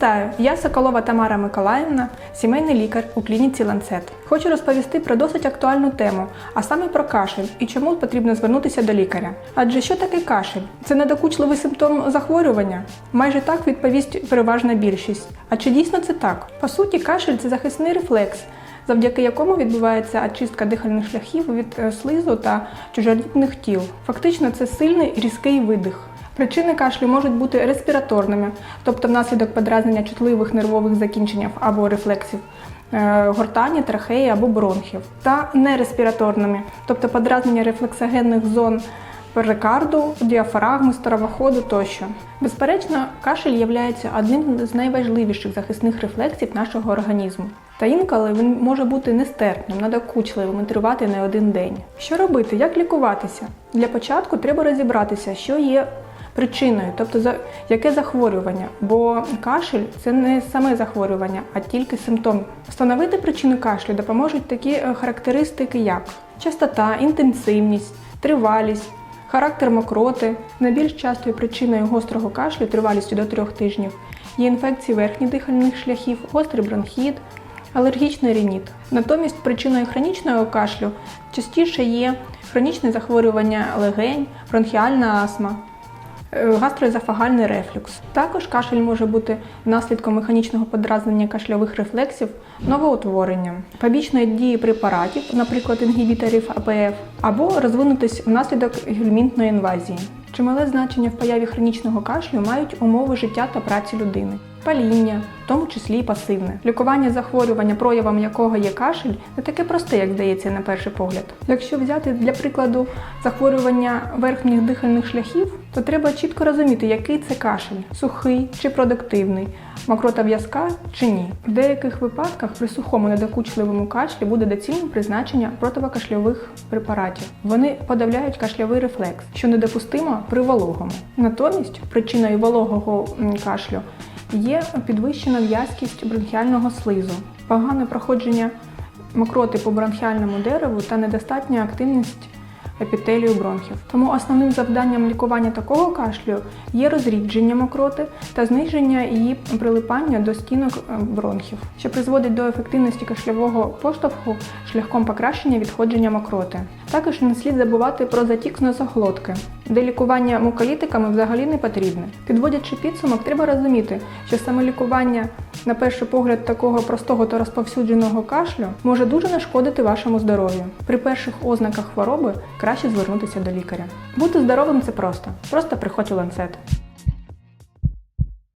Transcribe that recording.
Вітаю! Я Соколова Тамара Миколаївна, сімейний лікар у клініці Ланцет. Хочу розповісти про досить актуальну тему, а саме про кашель і чому потрібно звернутися до лікаря. Адже що таке кашель? Це недокучливий симптом захворювання? Майже так відповість переважна більшість. А чи дійсно це так? По суті, кашель це захисний рефлекс. Завдяки якому відбувається очистка дихальних шляхів від е, слизу та чужорідних тіл. Фактично, це сильний різкий видих. Причини кашлю можуть бути респіраторними, тобто внаслідок подразнення чутливих нервових закінчень або рефлексів е, гортані, трахеї або бронхів, та нереспіраторними, тобто подразнення рефлексогенних зон перикарду, діафрагми, старовоходу тощо. Безперечно, кашель є одним з найважливіших захисних рефлексів нашого організму. Та інколи він може бути нестерпним, надокучливим і тривати не один день. Що робити? Як лікуватися? Для початку треба розібратися, що є причиною, тобто за яке захворювання, бо кашель це не саме захворювання, а тільки симптом. Встановити причину кашлю допоможуть такі е, характеристики, як частота, інтенсивність, тривалість. Характер мокроти найбільш частою причиною гострого кашлю тривалістю до трьох тижнів є інфекції верхніх дихальних шляхів, гострий бронхіт, алергічний рініт. Натомість причиною хронічного кашлю частіше є хронічне захворювання легень, бронхіальна астма, гастроезофагальний рефлюкс. Також кашель може бути наслідком механічного подразнення кашльових рефлексів новоутворення, побічної дії препаратів, наприклад, інгібіторів АПФ, або розвинутись внаслідок гельмінтної інвазії. Чимале значення в появі хронічного кашлю мають умови життя та праці людини. Паління, в тому числі і пасивне. Лікування захворювання, проявом якого є кашель, не таке просте, як здається на перший погляд. Якщо взяти для прикладу захворювання верхніх дихальних шляхів, то треба чітко розуміти, який це кашель сухий чи продуктивний, мокрота в'язка чи ні. В деяких випадках при сухому недокучливому кашлі буде доцільним призначення противокашльових препаратів. Вони подавляють кашльовий рефлекс, що недопустимо при вологому. Натомість причиною вологого кашлю є підвищена в'язкість бронхіального слизу, погане проходження мокроти по бронхіальному дереву та недостатня активність епітелію бронхів. Тому основним завданням лікування такого кашлю є розрідження мокроти та зниження її прилипання до стінок е, бронхів, що призводить до ефективності кашльового поштовху шляхом покращення відходження мокроти. Також не слід забувати про затік носоглотки, де лікування муколітиками взагалі не потрібне. Підводячи підсумок, треба розуміти, що самолікування, на перший погляд, такого простого та розповсюдженого кашлю може дуже нашкодити вашому здоров'ю. При перших ознаках хвороби краще звернутися до лікаря. Бути здоровим це просто. Просто приходь у ланцет.